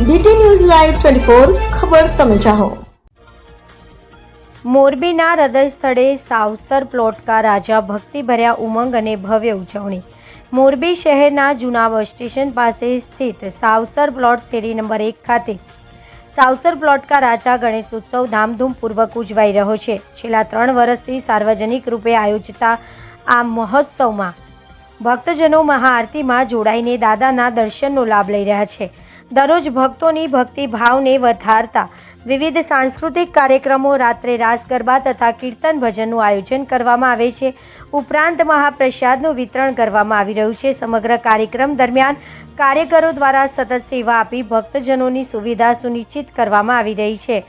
DT news live twenty four ખબર તમે ચાહો. મોરબીના હૃદય સ્થળે સાવસર પ્લોટકા રાજા ભક્તિભર્યા ઉમંગ અને ભવ્ય ઉજવણી. મોરબી શહેરના જૂના બસ સ્ટેશન પાસે સ્થિત સાવસર પ્લોટ શેરી નંબર એક ખાતે. સાવસર પ્લોટકા રાજા ગણેશ ઉત્સવ ધામધૂમપૂર્વક ઉજવાઈ રહ્યો છે. છેલ્લા ત્રણ વર્ષથી સાર્વજનિક રૂપે આયોજિતા આ મહોત્સવમાં ભક્તજનો મહાઆરતીમાં જોડાઈને દાદાના દર્શનનો લાભ લઈ રહ્યા છે. દરરોજ ભક્તોની ભક્તિ ભાવને વધારતા વિવિધ સાંસ્કૃતિક કાર્યક્રમો રાત્રે રાસ ગરબા તથા કીર્તન ભજનનું આયોજન કરવામાં આવે છે. ઉપરાંત મહાપ્રસાદનું વિતરણ કરવામાં આવી રહ્યું છે. સમગ્ર કાર્યક્રમ દરમિયાન કાર્યકરો દ્વારા સતત સેવા આપી ભક્તજનોની સુવિધા સુનિશ્ચિત કરવામાં આવી રહી છે.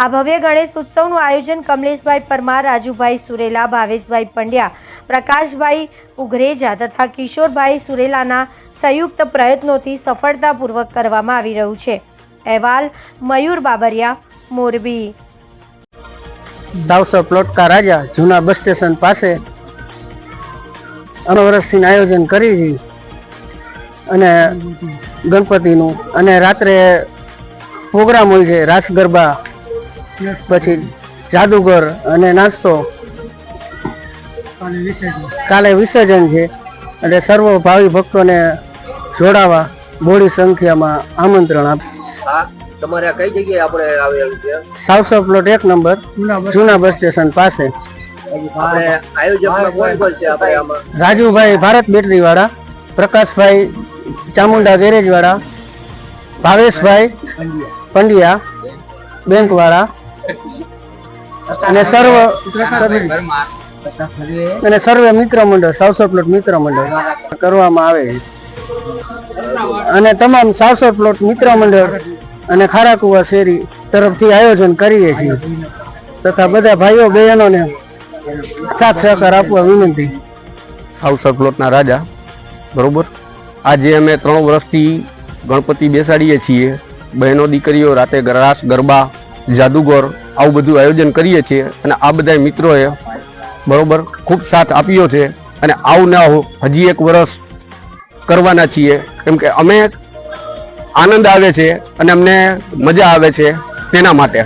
આ ભવ્ય ગણેશ ઉત્સવનું આયોજન કમલેશભાઈ પરમાર, રાજુભાઈ સુરેલા, ભાવેશભાઈ પંડ્યા, પ્રકાશભાઈ ઉઘરેજા તથા કિશોરભાઈ સુરેલાના સંયુક્ત પ્રયત્નોથી સફળતાપૂર્વક કરવામાં આવી રહ્યું છે. અહેવાલ મયુર બાબરિયા મોરબી. સાવસર પ્લોટકા રાજા જૂના બસ સ્ટેશન પાસે અનવરસથી આયોજન કરી છે. અને ગણપતિનું અને રાત્રે પ્રોગ્રામ હોય છે રાસ ગરબા પછી જાદુગર અને નાસ્તો. કાલે વિસર્જન. છે. એટલે સર્વ ભાવિ ભક્તોને જોડાવા મોડી સંખ્યામાં આમંત્રણ આપ તમારે કઈ જગ્યાએ આપણે આવેલું છે? સાવસો પ્લોટ એક નંબર જૂના બસ સ્ટેશન પાસે. રાજુભાઈ ભારત બેટરી વાળા પ્રકાશભાઈ ચામુંડા ગેરેજ વાળા ભાવેશભાઈ પંડ્યા બેંક વાળા અને સર્વ અને સર્વે મિત્ર મંડળ સાવસો પ્લોટ મિત્ર મંડળ કરવામાં આવે છે. અને તમામ સાવસો પ્લોટ મિત્ર મંડળ અને ખારાકુવા શેરી તરફથી આયોજન કરીએ છીએ. તથા બધા ભાઈઓ બહેનોને સાથ સહકાર આપવા વિનંતી. સાવસર પ્લોટના રાજા બરોબર? આજે અમે ત્રણ વર્ષથી ગણપતિ બેસાડીએ છીએ. બહેનો દીકરીઓ રાતે રાસ ગરબા જાદુગર આવું બધું આયોજન કરીએ છીએ અને આ બધા મિત્રોએ બરોબર ખૂબ સાથ આપ્યો છે. અને આવું ને આવું હજી એક વર્ષ કરવાના છીએ. કેમ કે અમે આનંદ આવે છે અને અમને મજા આવે છે તેના માટે.